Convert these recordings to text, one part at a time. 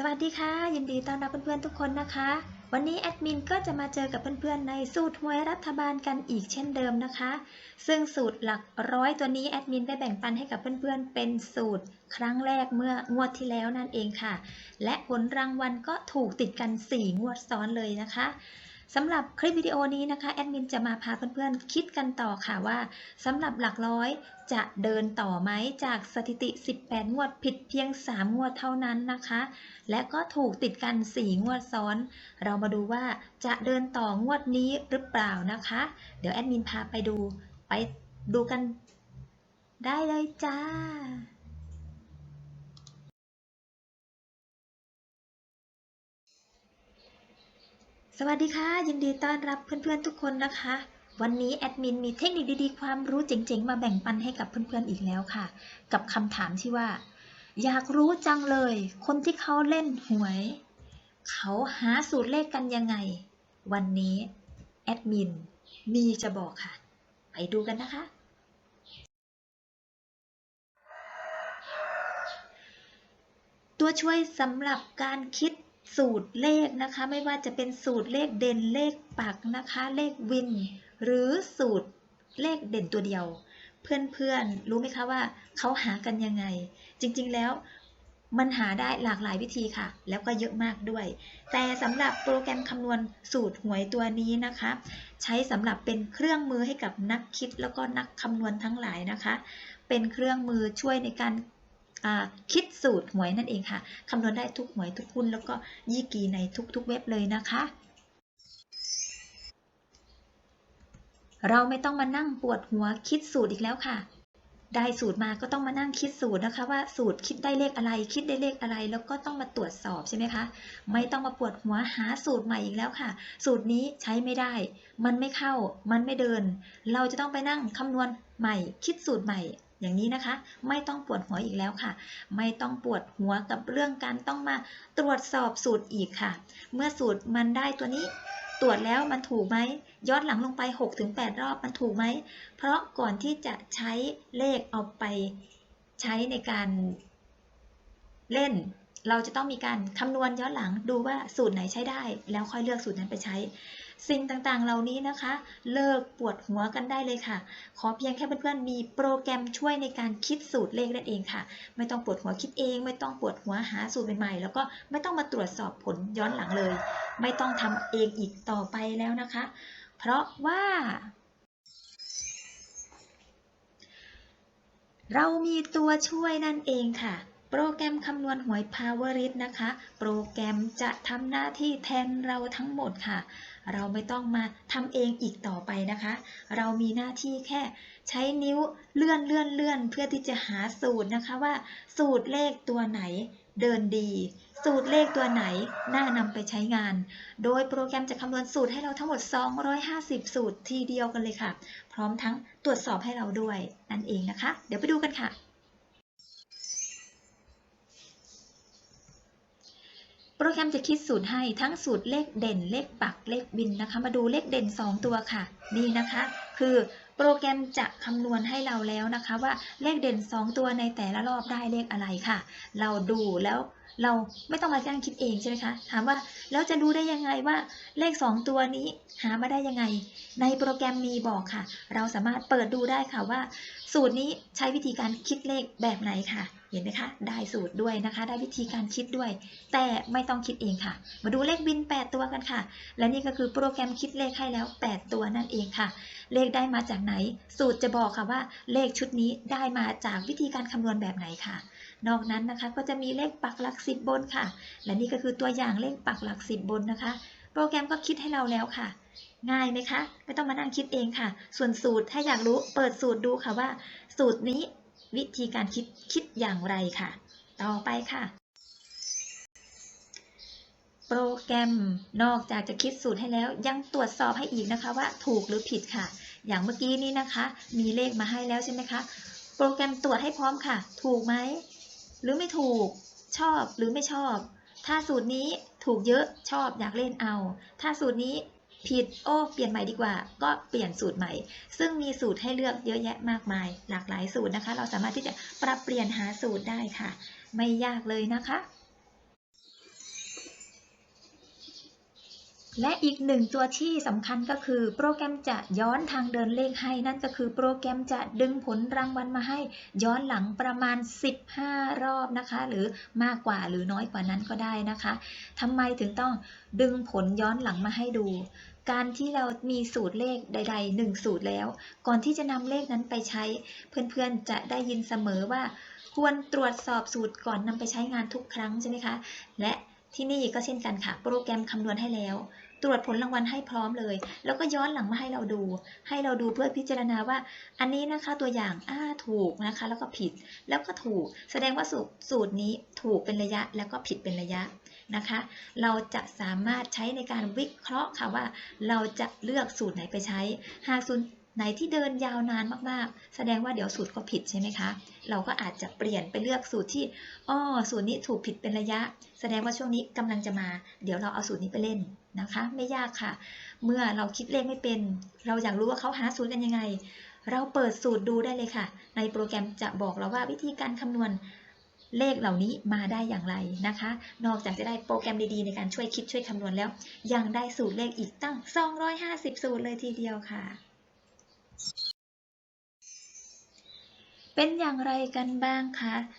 สวัสดีค่ะ ยินดีต้อนรับเพื่อนๆทุกคนนะคะ วันนี้แอดมินก็จะมาเจอกับเพื่อนๆในสูตรหวยรัฐบาลกันอีกเช่นเดิมนะคะ ซึ่งสูตรหลักร้อยตัวนี้แอดมินได้แบ่งปันให้กับเพื่อนๆเป็นสูตรครั้งแรกเมื่องวดที่แล้วนั่นเองค่ะ และผลรางวัลก็ถูกติดกัน 4 งวดซ้อนเลยนะคะ สำหรับคลิปวิดีโอนี้นะคะแอดมินจะมาพาเพื่อนๆ คิดกันต่อค่ะว่าสำหรับหลักร้อยจะเดินต่อไหมจากสถิติ 18 งวดผิดเพียง 3 งวดเท่านั้นนะคะ และก็ถูกติดกัน 4 งวดซ้อน เรามาดูว่าจะเดินต่องวดนี้หรือเปล่านะคะ เดี๋ยวแอดมินพาไปดูไปดูกันได้เลยจ้า สวัสดีค่ะ ยินดีต้อนรับเพื่อนๆทุกคนนะคะ วันนี้แอดมินมีเทคนิคดีๆ ความรู้เจ๋งๆ มาแบ่งปันให้กับเพื่อนๆอีกแล้วค่ะ กับคำถามที่ว่า อยากรู้จังเลย คนที่เขาเล่นหวย เขาหาสูตรเลขกันยังไง วันนี้แอดมินมีจะบอกค่ะ ไปดูกันนะคะ ตัวช่วยสำหรับการคิด สูตรเลขนะคะ ไม่ว่าจะเป็นสูตรเลขเด่นเลขปักนะคะ เลขวิน หรือสูตรเลขเด่นตัวเดียว เพื่อนๆรู้ไหมคะว่าเขาหากันยังไง จริงๆแล้วมันหาได้หลากหลายวิธีค่ะ แล้วก็เยอะมากด้วย แต่สำหรับโปรแกรมคำนวณสูตรหวยตัวนี้นะคะ ใช้สำหรับเป็นเครื่องมือให้กับนักคิดแล้วก็นักคำนวณทั้งหลายนะคะ เป็นเครื่องมือช่วยในการ คิดสูตรหวยนั่นเองค่ะคำนวณได้ทุกหวยทุกหุ้นแล้วก็ยี่กีในทุกๆเว็บเลยนะคะ เราไม่ต้องมานั่งปวดหัวคิดสูตรอีกแล้วค่ะ ได้สูตรมาก็ต้องมานั่งคิดสูตรนะคะ ว่าสูตรคิดได้เลขอะไร คิดได้เลขอะไร แล้วก็ต้องมาตรวจสอบใช่ไหมคะ ไม่ต้องมาปวดหัวหาสูตรใหม่อีกแล้วค่ะ สูตรนี้ใช้ไม่ได้ มันไม่เข้า มันไม่เดิน เราจะต้องไปนั่งคำนวณใหม่ คิดสูตรใหม่ อย่างนี้นะคะ ไม่ต้องปวดหัวอีกแล้วค่ะ ไม่ต้องปวดหัวกับเรื่องการต้องมาตรวจสอบสูตรอีกค่ะ เมื่อสูตรมันได้ตัวนี้ ตรวจแล้วมันถูกไหมย้อนหลังลงไป 6-8 รอบมันถูกไหม เพราะก่อนที่จะใช้เลขเอาไปใช้ในการเล่น เราจะต้องมีการคำนวณย้อนหลังดูว่าสูตรไหนใช้ได้ แล้วค่อยเลือกสูตรนั้นไปใช้ สิ่งต่างๆ เหล่านี้นะคะ เลิกปวดหัวกันได้เลยค่ะ ขอเพียงแค่เพื่อนๆมีโปรแกรมช่วยในการคิดสูตรเลขนั่นเองค่ะ ไม่ต้องปวดหัวคิดเอง ไม่ต้องปวดหัวหาสูตรใหม่ๆ แล้วก็ไม่ต้องมาตรวจสอบผลย้อนหลังเลย ไม่ต้องทำเองอีกต่อไปแล้วนะคะ เพราะว่าเรามีตัวช่วยนั่นเองค่ะ โปรแกรมคำนวณหวย Powerit นะคะ โปรแกรมจะทำหน้าที่แทนเราทั้งหมดค่ะ เราไม่ต้องมาทำเองอีกต่อไปนะคะ เรามีหน้าที่แค่ใช้นิ้วเลื่อนเลื่อนเลื่อนเพื่อที่จะหาสูตรนะคะว่า สูตรเลขตัวไหนเดินดี สูตรเลขตัวไหนน่านำไปใช้งาน โดยโปรแกรมจะคำนวณสูตรให้เราทั้งหมด 250 สูตรทีเดียวกันเลยค่ะ พร้อมทั้งตรวจสอบให้เราด้วยนั่นเองนะคะ เดี๋ยวไปดูกันค่ะ โปรแกรมจะคิดสูตรให้ทั้งสูตรเลขเด่นเลขปักเลขบินนะคะ มาดูเลขเด่น 2 ตัวค่ะ นี่นะคะ คือโปรแกรมจะคำนวณให้เราแล้วนะคะ ว่าเลขเด่น 2 ตัวในแต่ละรอบได้เลขอะไรค่ะ เราดูแล้วเราไม่ต้องมาจ้างคิดเองใช่ไหมคะ ถามว่าแล้วจะรู้ได้ยังไงว่าเลข 2 ตัวนี้หามาได้ยังไง ในโปรแกรมมีบอกค่ะ เราสามารถเปิดดูได้ค่ะว่า สูตรนี้ใช้วิธีการคิดเลขแบบไหนค่ะ เห็นไหมคะ ได้สูตรด้วยนะคะ ได้วิธีการคิดด้วย แต่ไม่ต้องคิดเองค่ะ มาดูเลขบิน 8 ตัวกันค่ะ และนี่ก็คือโปรแกรมคิดเลขให้แล้ว 8 ตัวนั่นเองค่ะ เลขได้มาจากไหน สูตรจะบอกค่ะว่า เลขชุดนี้ได้มาจากวิธีการคำนวณแบบไหนค่ะ นอกนั้นนะคะก็จะมีเลขปักหลักสิบบนค่ะ และนี่ก็คือตัวอย่างเลขปักหลักสิบบนนะคะ โปรแกรมก็คิดให้เราแล้วค่ะง่ายไหมคะ ไม่ต้องมานั่งคิดเองค่ะ ส่วนสูตรถ้าอยากรู้เปิดสูตรดูค่ะว่า สูตรนี้ วิธีการคิดคิดอย่างไรค่ะ ต่อไปค่ะ โปรแกรมนอกจากจะคิดสูตรให้แล้วยังตรวจสอบให้อีกนะคะว่าถูกหรือผิดค่ะ อย่างเมื่อกี้นี้นะคะ มีเลขมาให้แล้วใช่ไหมคะ โปรแกรมตรวจให้พร้อมค่ะ ถูกไหม หรือไม่ถูก ชอบหรือไม่ชอบ ถ้าสูตรนี้ถูกเยอะชอบอยากเล่นเอา ถ้าสูตรนี้ ผิดโอ้เปลี่ยนใหม่ดีกว่า ก็เปลี่ยนสูตรใหม่ ซึ่งมีสูตรให้เลือกเยอะแยะมากมาย หลากหลายสูตรนะคะ เราสามารถที่จะปรับเปลี่ยนหาสูตรได้ค่ะ ไม่ยากเลยนะคะ และอีกหนึ่งตัวที่สำคัญก็คือโปรแกรมจะย้อนทางเดินเลขให้ นั่นก็คือโปรแกรมจะดึงผลรางวัลมาให้ ย้อนหลังประมาณ 15 รอบนะคะ หรือมากกว่าหรือน้อยกว่านั้นก็ได้นะคะทำไมถึงต้องดึงผลย้อนหลังมาให้ดู การที่เรามีสูตรเลขใดๆหนึ่งสูตรแล้ว ก่อนที่จะนำเลขนั้นไปใช้ เพื่อนๆจะได้ยินเสมอว่า ควรตรวจสอบสูตรก่อนนำไปใช้งานทุกครั้งใช่ไหมคะ และที่นี่ก็เช่นกันค่ะ โปรแกรมคำนวณให้แล้ว ตรวจผลรางวัลให้พร้อมเลย แล้วก็ย้อนหลังมาให้เราดู ให้เราดูเพื่อพิจารณาว่า อันนี้นะคะตัวอย่างอ้าถูกนะคะ แล้วก็ผิดแล้วก็ถูก แสดงว่าสูตรสูตรนี้ถูกเป็นระยะแล้วก็ผิดเป็นระยะนะคะ เราจะสามารถใช้ในการวิเคราะห์ค่ะว่า เราจะเลือกสูตรไหนไปใช้หากสูตรไหนที่เดินยาวนานมากๆ แสดงว่าเดี๋ยวสูตรก็ผิดใช่ไหมคะ เราก็อาจจะเปลี่ยนไปเลือกสูตรที่อ้อสูตรนี้ถูกผิดเป็นระยะ แสดงว่าช่วงนี้กำลังจะมา เดี๋ยวเราเอาสูตรนี้ไปเล่นนะคะ ไม่ยากค่ะ เมื่อเราคิดเลขไม่เป็น เราอยากรู้ว่าเขาหาสูตรกันยังไง เราเปิดสูตรดูได้เลยค่ะ ในโปรแกรมจะบอกเราว่าวิธีการคำนวณเลขเหล่านี้มาได้อย่างไรนะคะ นอกจากจะได้โปรแกรมดีๆ ในการช่วยคิดช่วยคำนวณแล้ว ยังได้สูตรเลขอีกตั้ง 250 สูตรเลยทีเดียวค่ะ เป็นอย่างไรกันบ้างคะ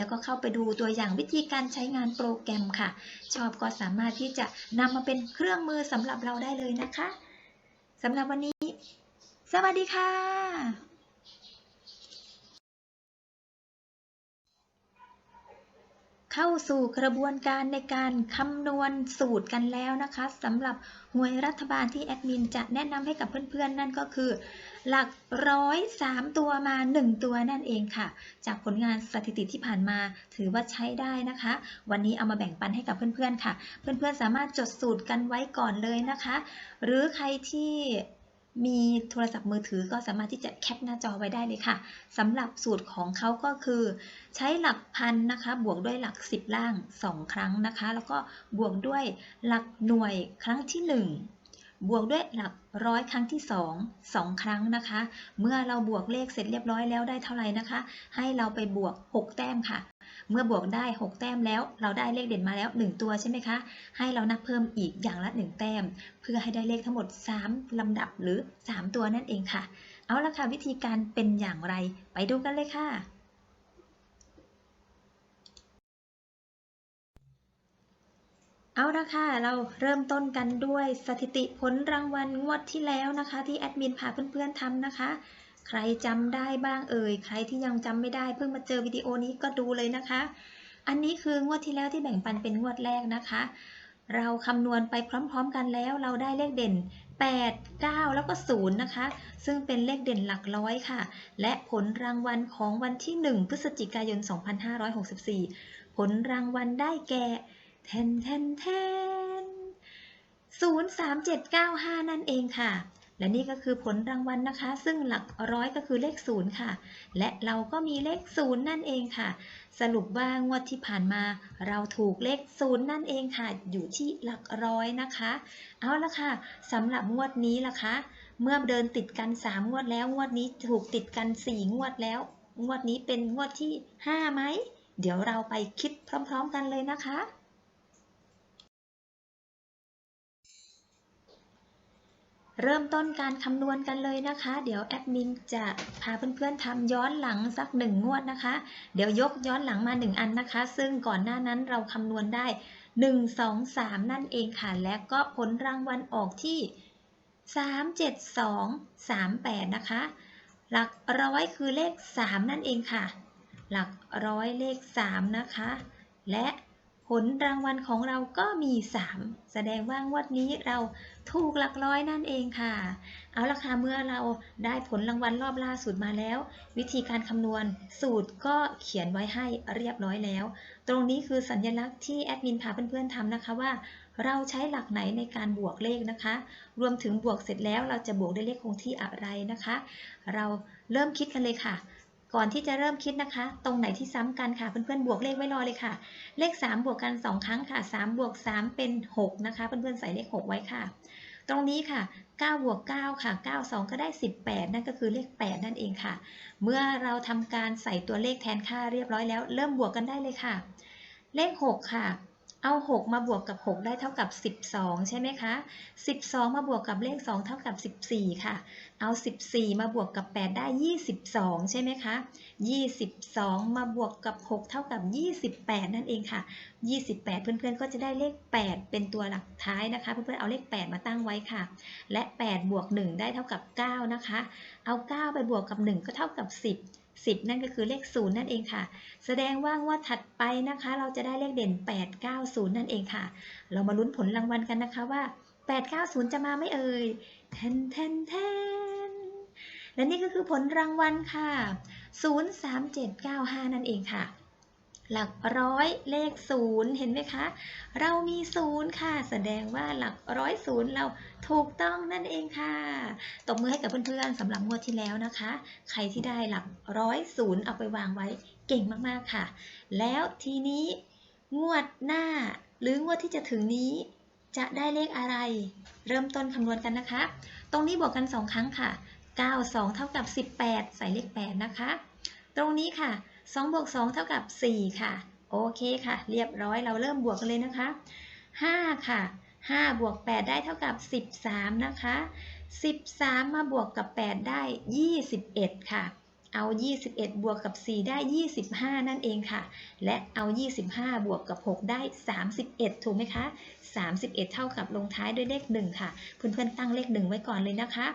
แล้วก็เข้าไปดูตัวอย่างวิธีการใช้งานโปรแกรมค่ะ ชอบก็สามารถที่จะนำมาเป็นเครื่องมือสำหรับเราได้เลยนะคะสำหรับวันนี้ สวัสดีค่ะ เข้าสู่กระบวนการในการคำนวณสูตรกันแล้วนะคะสำหรับหวยรัฐบาลที่แอดมินจะแนะนำให้กับเพื่อนๆ นั่นก็คือ หลักร้อยสามตัวมา 1 ตัวนั่นเองค่ะ จากผลงานสถิติที่ผ่านมาถือว่าใช้ได้นะคะ วันนี้เอามาแบ่งปันให้กับเพื่อนๆค่ะ เพื่อนๆสามารถจดสูตรกันไว้ก่อนเลยนะคะ หรือใครที่ มีโทรศัพท์มือถือก็สามารถที่จะแคปหน้าจอไว้ได้เลยค่ะสำหรับสูตรของเขาก็คือ ใช้หลักพันนะคะ บวกด้วยหลัก 10 ล่าง 2 ครั้งนะคะ แล้วก็บวกด้วยหลักหน่วยครั้งที่ 1บวกด้วยหลักร้อยครั้งที่ 2 2 ครั้งนะคะ เมื่อเราบวกเลขเสร็จเรียบร้อยแล้วได้เท่าไหร่นะคะ ให้เราไปบวก 6 แต้มค่ะ เมื่อบวกได้ 6 แต้มแล้ว เราได้เลขเด่นมาแล้ว 1 ตัวใช่ไหมคะ ให้เรานับเพิ่มอีกอย่างละ 1 แต้ม เพื่อให้ได้เลขทั้งหมด 3 ลำดับหรือ 3 ตัวนั่นเองค่ะ เอาละค่ะวิธีการเป็นอย่างไร ไปดูกันเลยค่ะเอาละค่ะ เราเริ่มต้นกันด้วยสถิติผลรางวัลงวดที่แล้วนะคะ ที่แอดมินพาเพื่อนๆทำนะคะ ใครจำได้บ้างเอ่ย ใครที่ยังจำไม่ได้เพิ่งมาเจอวิดีโอนี้ก็ดูเลยนะคะ อันนี้คืองวดที่แล้วที่แบ่งปันเป็นงวดแรกนะคะ เราคำนวณไปพร้อมๆกันแล้วเราได้เลขเด่น 8 9 แล้วก็ 0 นะคะ ซึ่งเป็นเลขเด่นหลักร้อยค่ะ และผลรางวัลของวันที่ 1 พฤศจิกายน 2564 ผลรางวัลได้แก่แทนแทนแทน03795นั่นเองค่ะ และนี่ก็คือผลรางวัลนะคะ ซึ่งหลักร้อยก็คือเลข0ค่ะ และเราก็มีเลข0นั่นเองค่ะ สรุปว่างวดที่ผ่านมา เราถูกเลข0นั่นเองค่ะ อยู่ที่หลักร้อยนะคะ เอาละค่ะสำหรับงวดนี้ล่ะคะ เมื่อเดินติดกัน 3 งวดแล้ว งวดนี้ถูกติดกัน 4 งวดแล้ว งวดนี้เป็นงวดที่ 5 ไหม เดี๋ยวเราไปคิดพร้อม ๆ กันเลยนะคะ เริ่มต้นการคำนวณกันเลยนะคะ เดี๋ยวแอดมินจะพาเพื่อนๆทำย้อนหลังสักหนึ่งงวดนะคะ เดี๋ยวยกย้อนหลังมาหนึ่งอันนะคะ ซึ่งก่อนหน้านั้นเราคำนวณได้ 1 2 3 นั่นเองค่ะ และก็ผลรางวัลออกที่ 3 7 2 3 8 นะคะ หลักร้อยคือเลข 3 นั่นเองค่ะ หลักร้อยเลข 3 นะคะ และ ผลรางวัลของเราก็มี 3 แสดงว่างวดนี้เราถูกหลักร้อยนั่นเองค่ะ เอาละค่ะเมื่อเราได้ผลรางวัลรอบล่าสุดมาแล้ว วิธีการคำนวณสูตรก็เขียนไว้ให้เรียบร้อยแล้ว ตรงนี้คือสัญลักษณ์ที่แอดมินพาเพื่อนๆทำนะคะว่า เราใช้หลักไหนในการบวกเลขนะคะ รวมถึงบวกเสร็จแล้วเราจะบวกด้วยเลขคงที่อะไรนะคะ เราเริ่มคิดกันเลยค่ะ ก่อนที่จะเริ่มคิดนะคะ ตรงไหนที่ซ้ำกันค่ะ เพื่อนๆ บวกเลขไว้รอเลยค่ะ เลข 3 บวกกัน 2 ครั้งค่ะ 3 บวก 3 เป็น 6 นะคะ เพื่อนๆ ใส่เลข 6 ไว้ค่ะ ตรงนี้ค่ะ 9 บวก 9 ค่ะ 9 2 ก็ได้ 18 นั่นก็คือเลข 8 นั่นเองค่ะ เมื่อเราทำการใส่ตัวเลขแทนค่าเรียบร้อยแล้ว เริ่มบวกกันได้เลยค่ะ เลข 6 ค่ะ เอา 6 มาบวกกับ 6 ได้เท่ากับ 12 ใช่ไหมคะ 12 มาบวกกับเลข 2 เท่ากับ 14 ค่ะ เอา 14 มาบวกกับ 8 ได้ 22 ใช่ไหมคะ 22 มาบวกกับ 6 เท่ากับ 28 นั่นเองค่ะ 28 เพื่อนๆ ก็จะได้เลข 8 เป็นตัวหลักท้ายนะคะ เพื่อนๆ เอาเลข 8 มาตั้งไว้ค่ะ และ 8 บวก 1 ได้เท่ากับ 9 นะคะ เอา 9 ไปบวกกับ 1 ก็เท่ากับ 10 10 นั่นก็คือเลข 0 นั่นเองค่ะ แสดงว่างวดถัดไปนะคะ เราจะได้เลขเด่น 890 นั่นเองค่ะ เรามาลุ้นผลรางวัลกันนะคะว่า 890 จะมาไม่เอ่ยแทนแทนแทนและนี่ก็คือผลรางวัลค่ะ 03795 นั่นเองค่ะ หลักร้อยเลขศูนย์เห็นไหมคะ เรามีศูนย์ค่ะ แสดงว่าหลักร้อยศูนย์เราถูกต้องนั่นเองค่ะ ตบมือให้กับเพื่อนๆสำหรับงวดที่แล้วนะคะ ใครที่ได้หลักร้อยศูนย์เอาไปวางไว้เก่งมากๆค่ะ แล้วทีนี้งวดหน้าหรืองวดที่จะถึงนี้จะได้เลขอะไร เริ่มต้นคำนวณกันนะคะ ตรงนี้บวกกัน 2 ครั้งค่ะ 9 2 เท่ากับ 18 ใส่เลข 8 นะคะ ตรงนี้ค่ะ 2บวก2เท่ากับ 4 ค่ะ โอเคค่ะ เรียบร้อยเราเริ่มบวกกันเลยนะคะ 5 ค่ะ 5 บวก 8 ได้เท่ากับ 13 นะคะ 13 มาบวกกับ 8 ได้ 21 ค่ะ เอา 21 บวกกับ 4 ได้ 25 นั่นเองค่ะ และเอา 25 บวกกับ 6 ได้ 31 ถูกไหมคะ 31 เท่ากับลงท้ายด้วยเลข 1 ค่ะ เพื่อนๆตั้งเลข 1 ไว้ก่อนเลยนะคะ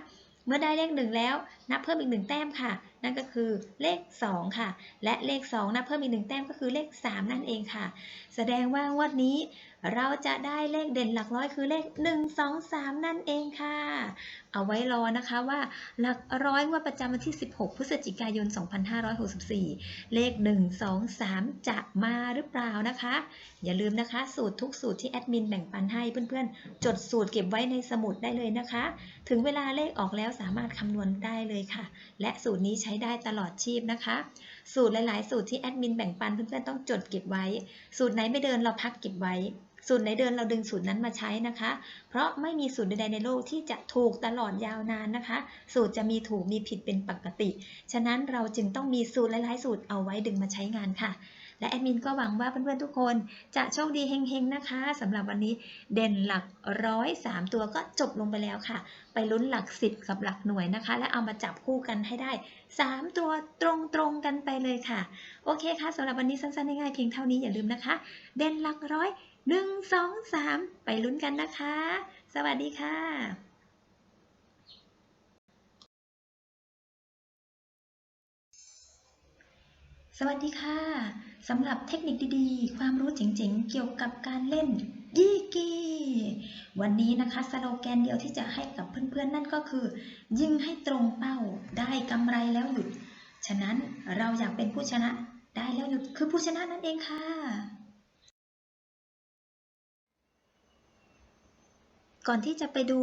เมื่อได้เลขหนึ่งแล้ว นับเพิ่มอีกหนึ่งแต้มค่ะ นั่นก็คือเลข 2 ค่ะ และเลข 2 นับเพิ่มอีกหนึ่งแต้มก็คือเลข 3 นั่นเองค่ะ แสดงว่างวดนี้เราจะได้เลขเด่นหลักร้อยคือเลข 1 2 3 นั่นเองค่ะ เอาไว้รอนะคะว่าหลักร้อยงวดประจำวันที่ 16 พฤศจิกายน 2564 เลข 1 2 3 จะมาหรือเปล่านะคะ อย่าลืมนะคะ สูตรทุกสูตรที่แอดมินแบ่งปันให้เพื่อนๆ จดสูตรเก็บไว้ในสมุดได้เลยนะคะ ถึงเวลาเลขออกแล้วสามารถคำนวณได้เลยค่ะ และสูตรนี้ใช้ได้ตลอดชีพนะคะ สูตรหลายๆ สูตรที่แอดมินแบ่งปันเพื่อนๆต้องจดเก็บไว้ สูตรไหนไม่เดินเราพักเก็บไว้ สูตรไหนเดินเราดึงสูตรนั้นมาใช้นะคะ เพราะไม่มีสูตรใดๆในโลกที่จะถูกตลอดยาวนานนะคะ สูตรจะมีถูกมีผิดเป็นปกติ ฉะนั้นเราจึงต้องมีสูตรหลายๆสูตรเอาไว้ดึงมาใช้งานค่ะ และแอดมินก็หวังว่าเพื่อนๆทุกคนจะโชคดีเฮงๆนะคะสำหรับวันนี้เด่นหลักร้อยสามตัวก็จบลงไปแล้วค่ะ ไปลุ้นหลักสิบกับหลักหน่วยนะคะ และเอามาจับคู่กันให้ได้ 3 ตัวตรงๆกันไปเลยค่ะ โอเคค่ะสำหรับวันนี้สั้นๆง่ายๆเพียงเท่านี้อย่าลืมนะคะ เด่นหลักร้อย หนึ่งสองสามไปลุ้นกันนะคะ สวัสดีค่ะสวัสดีค่ะ สำหรับเทคนิคดีๆ ความรู้เจ๋งๆ เกี่ยวกับการเล่นยี่กีวันนี้นะคะสโลแกนเดียวที่จะให้กับเพื่อนๆ นั่นก็คือ ยิงให้ตรงเป้าได้กำไรแล้วหยุด ฉะนั้นเราอยากเป็นผู้ชนะได้แล้วหยุดคือผู้ชนะนั่นเองค่ะ ก่อนที่จะไปดู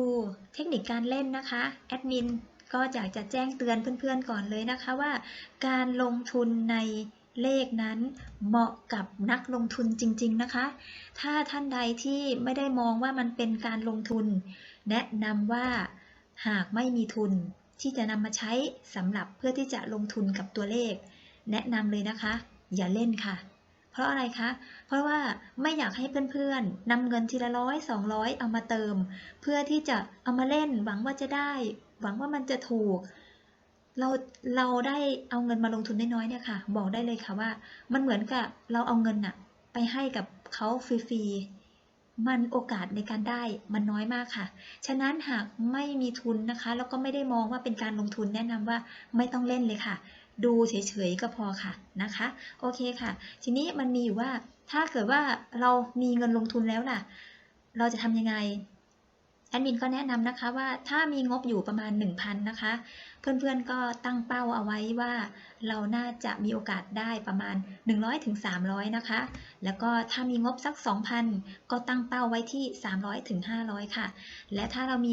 เทคนิคการเล่นนะคะ แอดมินก็อยากจะแจ้งเตือนเพื่อนๆก่อนเลยนะคะว่า การลงทุนในเลขนั้นเหมาะกับนักลงทุนจริง ๆนะคะ ถ้าท่านใดที่ไม่ได้มองว่ามันเป็นการลงทุน แนะนำว่าหากไม่มีทุนที่จะนำมาใช้สำหรับเพื่อที่จะลงทุนกับตัวเลข แนะนำเลยนะคะ อย่าเล่นค่ะ เพราะอะไรคะ เพราะว่าไม่อยากให้เพื่อนๆนำเงินทีละร้อยสองร้อยเอามาเติม เพื่อที่จะเอามาเล่นหวังว่าจะได้ หวังว่ามันจะถูก เราเราได้เอาเงินมาลงทุนน้อยๆเนี่ยค่ะ บอกได้เลยค่ะว่า มันเหมือนกับเราเอาเงินอะไปให้กับเขาฟรีๆมันโอกาสในการได้มันน้อยมากค่ะ ฉะนั้นหากไม่มีทุนนะคะ แล้วก็ไม่ได้มองว่าเป็นการลงทุนแนะนำว่าไม่ต้องเล่นเลยค่ะ ดูเฉยๆก็พอค่ะนะคะ โอเคค่ะ ทีนี้มันมีอยู่ว่าถ้าเกิดว่าเรามีเงินลงทุนแล้วล่ะ เราจะทำยังไงแอดมินก็แนะนำนะคะว่าถ้ามีงบอยู่ประมาณ 1,000 นะคะ เพื่อนๆก็ตั้งเป้าเอาไว้ว่าเราน่าจะมีโอกาสได้ประมาณ 100ถึง300นะคะ แล้วก็ถ้ามีงบสัก 2,000 ก็ตั้งเป้าไว้ที่ 300ถึง500 ค่ะ และถ้าเรามี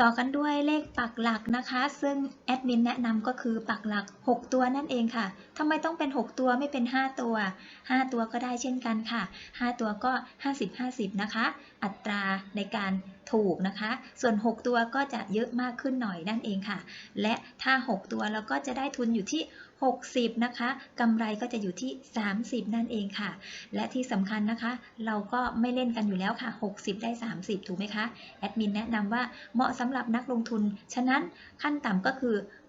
ต่อกันด้วยเลขปักหลักนะคะ ซึ่งแอดมินแนะนำก็คือปักหลัก 6 ตัวนั่นเองค่ะทำไมต้องเป็น 6 ตัวไม่เป็น 5 ตัว 5 ตัวก็ได้เช่นกันค่ะ 5 ตัวก็ 50-50 นะคะ อัตราในการถูกนะคะ ส่วน 6 ตัวก็จะเยอะมากขึ้นหน่อยนั่นเองค่ะ และถ้า 6 ตัวเราก็จะได้ทุนอยู่ที่ 60 นะคะกำไรก็จะอยู่ที่ 30 นั่นเองค่ะ และที่สำคัญนะคะ เราก็ไม่เล่นกันอยู่แล้วค่ะ 60 ได้ 30 ถูกไหมคะ แอดมินแนะนำว่าเหมาะสำหรับนักลงทุน ฉะนั้นขั้นต่ำก็คือ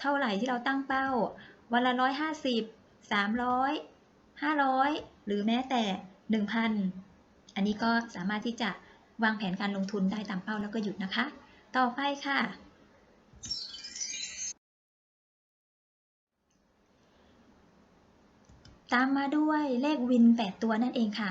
เท่าไหร่ที่เราตั้งเป้า วันละร้อยห้าสิบสามร้อยห้าร้อยหรือแม้แต่หนึ่งพันอันนี้ก็สามารถที่จะวางแผนการลงทุนได้ตามเป้าแล้วก็หยุดนะคะ ต่อไปค่ะ ตามมาด้วยเลขวิน 8 ตัวนั่นเองค่ะ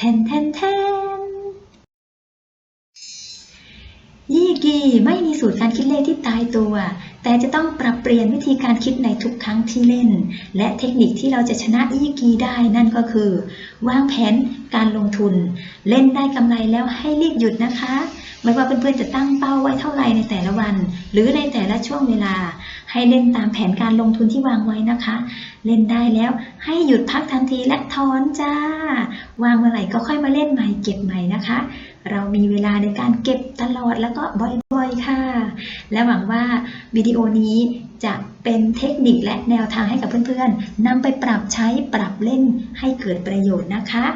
แทนแทนแทนยี่กีไม่มีสูตรการคิดเลขที่ตายตัว แต่จะต้องปรับเปลี่ยนวิธีการคิดในทุกครั้งที่เล่น และเทคนิคที่เราจะชนะยี่กีได้นั่นก็คือ วางแผนการลงทุน เล่นได้กำไรแล้วให้รีบหยุดนะคะ ไม่ว่าเพื่อนๆจะตั้งเป้าไว้เท่าไหร่ในแต่ละวัน หรือในแต่ละช่วงเวลา ให้เล่นตามแผนการลงทุนที่วางไว้นะคะ เล่นได้แล้วให้หยุดพักทันทีและถอนจ้า วางเมื่อไหร่ก็ค่อยมาเล่นใหม่เก็บใหม่นะคะ เรามีเวลาในการเก็บตลอดแล้วก็บ่อยๆค่ะ และหวังว่าวิดีโอนี้จะเป็นเทคนิคและแนวทางให้กับเพื่อนๆนำไปปรับใช้ปรับเล่นให้เกิดประโยชน์นะคะ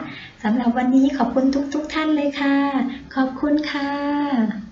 สำหรับวันนี้ขอบคุณทุกๆท่านเลยค่ะ ขอบคุณค่ะ